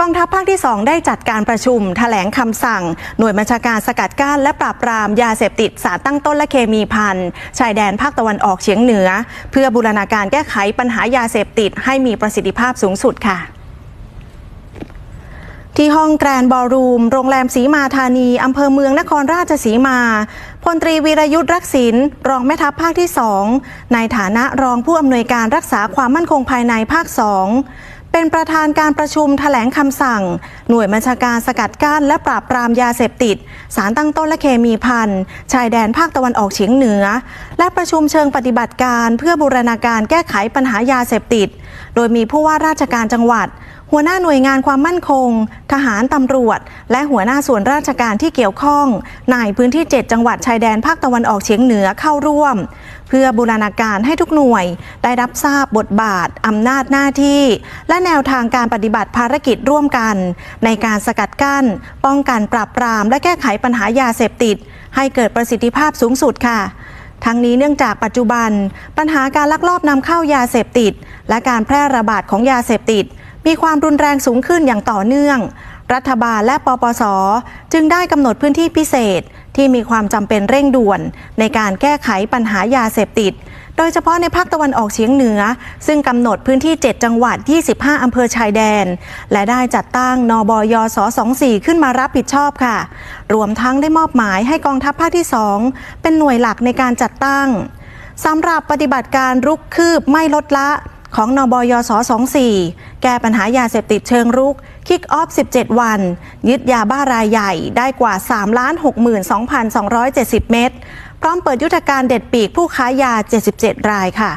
กองทัพภาคที่ 2 ได้จัดการประชุมแถลงคำสั่ง หน่วยบัญชาการสกัดกั้นและปราบปรามยาเสพติดสารตั้งต้นและเคมีพันชายแดนภาคตะวันออกเฉียงเหนือ เพื่อบูรณาการแก้ไขปัญหายาเสพติดให้มีประสิทธิภาพสูงสุดค่ะที่ห้องแกรนบอลรูม โรงแรมสีมาธานี อำเภอเมืองนครราชสีมา พลตรีวีรยุทธ์รักษินรองแม่ทัพภาคที่สองในฐานะรองผู้อำนวยการรักษาความมั่นคงภายในภาคสอง เป็นประธานการประชุมแถลงคำสั่ง หน่วยบัญชาการสกัดกั้นและปราบปรามยาเสพติด สารตั้งต้นและเคมีพันชายแดนภาคตะวันออกเฉียงเหนือ และประชุมเชิงปฏิบัติการ เพื่อบูรณาการแก้ไขปัญหายาเสพติด โดยมีผู้ว่าราชการจังหวัด หัวหน้าหน่วยงานความมั่นคง ทหารตำรวจ และหัวหน้าส่วนราชการที่เกี่ยวข้องในพื้นที่ 7 จังหวัดชายแดนภาคตะวันออกเฉียงเหนือเข้าร่วม เพื่อบูรณาการให้ทุกหน่วย ได้รับทราบบทบาท อำนาจหน้าที่ และแนวทางการปฏิบัติภารกิจร่วมกัน ในการสกัดกั้น ป้องกันปราบปราม และแก้ไขปัญหายาเสพติด ให้เกิดประสิทธิภาพสูงสุดค่ะทั้งนี้เนื่องจากปัจจุบัน ปัญหาการลักลอบนำเข้ายาเสพติด และการแพร่ระบาดของยาเสพติด มีความรุนแรงสูงขึ้นอย่างต่อเนื่อง รัฐบาลและปปส จึงได้กำหนดพื้นที่พิเศษที่มีความจำเป็นเร่งด่วน ในการแก้ไขปัญหายาเสพติด โดยเฉพาะในภาคตะวันออกเฉียงเหนือ ซึ่งกำหนดพื้นที่ 7 จังหวัด 25 อำเภอชายแดน และได้จัดตั้งนบยส24 ขึ้นมารับผิดชอบค่ะ รวมทั้งได้มอบหมายให้กองทัพภาคที่ 2 เป็นหน่วยหลักในการจัดตั้งสำหรับปฏิบัติการรุกคืบไม่ลดละ ของนบยส24 แก้ปัญหายาเสพติดเชิงรุก คิกออฟ 17 วัน ยึดยาบ้ารายใหญ่ได้กว่า 3 62,270 เม็ดพร้อมเปิดยุทธการเด็ดปีกผู้ค้ายา 77 รายค่ะ